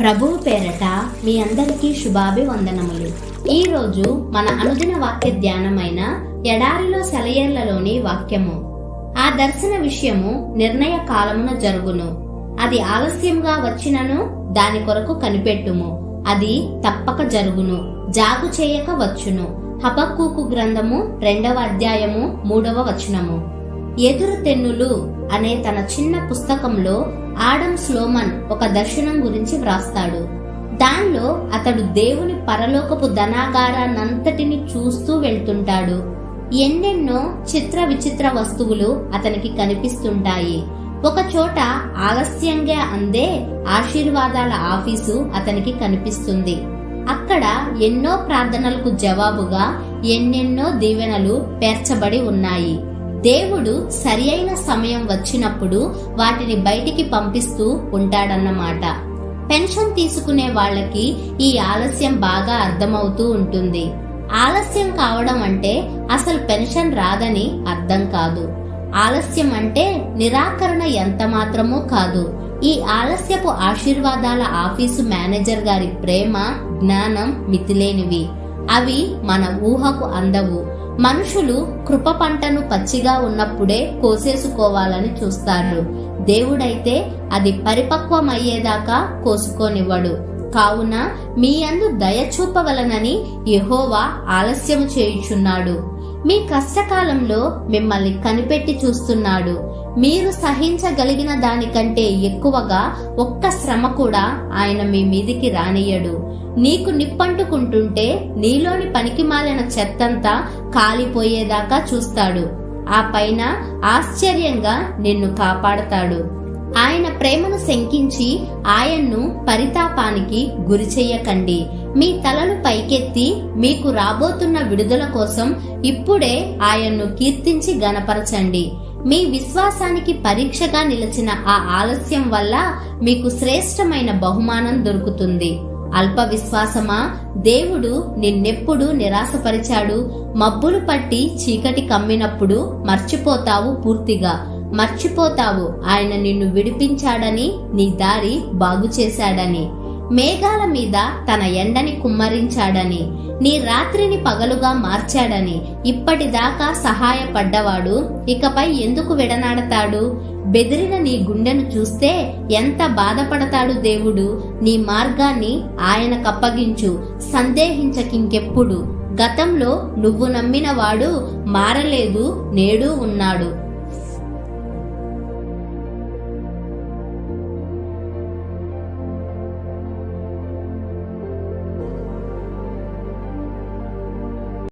ప్రభువు పేరట మీ అందరికీ శుభాభివందనములు. ఈ రోజు మన అనుదిన వాక్య ధ్యానమైన ఎడారిలో సెలయేళ్ళలోని వాక్యము. ఆ దర్శన విషయము నిర్ణయ కాలమున జరుగును. అది ఆలస్యంగా వచ్చినను దాని కొరకు కనిపెట్టుము. అది తప్పక జరుగును. జాగు చేయక వచ్చును. హబక్కూకు గ్రంథము రెండవ అధ్యాయము మూడవ వచనము. ఎదురు తెన్నులు అనే తన చిన్న పుస్తకంలో ఆడమ్ స్లోమన్ ఒక దర్శనం గురించి వ్రాస్తాడు. దానిలో అతడు దేవుని పరలోకపు ధనాగారాన్నంతటిని చూస్తూ వెళ్తుంటాడు. ఎన్నెన్నో చిత్ర విచిత్ర వస్తువులు అతనికి కనిపిస్తుంటాయి. ఒక చోట ఆలస్యంగా అందే ఆశీర్వాదాల ఆఫీసు అతనికి కనిపిస్తుంది. అక్కడ ఎన్నో ప్రార్థనలకు జవాబుగా ఎన్నెన్నో దీవెనలు పేర్చబడి ఉన్నాయి. దేవుడు సరి అయిన సమయం వచ్చినప్పుడు వాటిని బయటికి పంపిస్తూ ఉంటాడన్నమాట. పెన్షన్ తీసుకునే వాళ్ళకి ఈ ఆలస్యం బాగా అర్థమవుతూ ఉంటుంది. ఆలస్యం కావడం అంటే అసలు పెన్షన్ రాదని అర్థం కాదు. ఆలస్యం అంటే నిరాకరణ ఎంత మాత్రమూ కాదు. ఈ ఆలస్యపు ఆశీర్వాదాల ఆఫీసు మేనేజర్ గారి ప్రేమ జ్ఞానం మితిలేనివి. అవి మన ఊహకు అందవు. మనుషులు కృప పంటను పచ్చిగా ఉన్నప్పుడే కోసేసుకోవాలని చూస్తారు. దేవుడైతే అది పరిపక్వమయ్యేదాకా కోసుకోనివ్వడు. కావున మీ అందు దయ చూపవలనని యహోవా ఆలస్యం చేయుచున్నాడు. మీ కష్టకాలంలో మిమ్మల్ని కనిపెట్టి చూస్తున్నాడు. మీరు సహించగలిగిన దానికంటే ఎక్కువగా ఒక్క శ్రమ కూడా ఆయన మీ మీదికి రానియడు నీకు నిప్పంటుకుంటుంటే నీలోని పనికిమాలిన చెత్తంతా కాలిపోయేదాకా చూస్తాడు. ఆ పైన ఆశ్చర్యంగా నిన్ను కాపాడతాడు. ఆయన ప్రేమను శంకించి ఆయన్ను పరితాపానికి గురిచెయ్యకండి మీ తలలు పైకెత్తి మీకు రాబోతున్న విడుదల కోసం ఇప్పుడే ఆయన్ను కీర్తించి గనపరచండి మీ విశ్వాసానికి పరీక్షగా నిలిచిన ఆ ఆలస్యం వల్ల మీకు శ్రేష్టమైన బహుమానం దొరుకుతుంది. అల్ప విశ్వాసమా? దేవుడు నిన్నెప్పుడు నిరాశపరిచాడు. మబ్బులు పట్టి చీకటి కమ్మినప్పుడు మర్చిపోతావు పూర్తిగా. మర్చిపోతావు. ఆయన నిన్ను విడిపించాడని నీ దారి బాగు చేశాడని మేఘాల మీద తన ఎండని కుమ్మరించాడని నీ రాత్రిని పగలుగా మార్చాడని. ఇప్పటిదాకా సహాయపడ్డవాడు ఇకపై ఎందుకు విడనాడతాడు? బెదిరిన నీ గుండెను చూస్తే ఎంత బాధపడతాడు దేవుడు? నీ మార్గాన్ని ఆయన కప్పగించు సందేహించకింకెప్పుడు. గతంలో నువ్వు నమ్మిన వాడు మారలేదు నేడు ఉన్నాడు.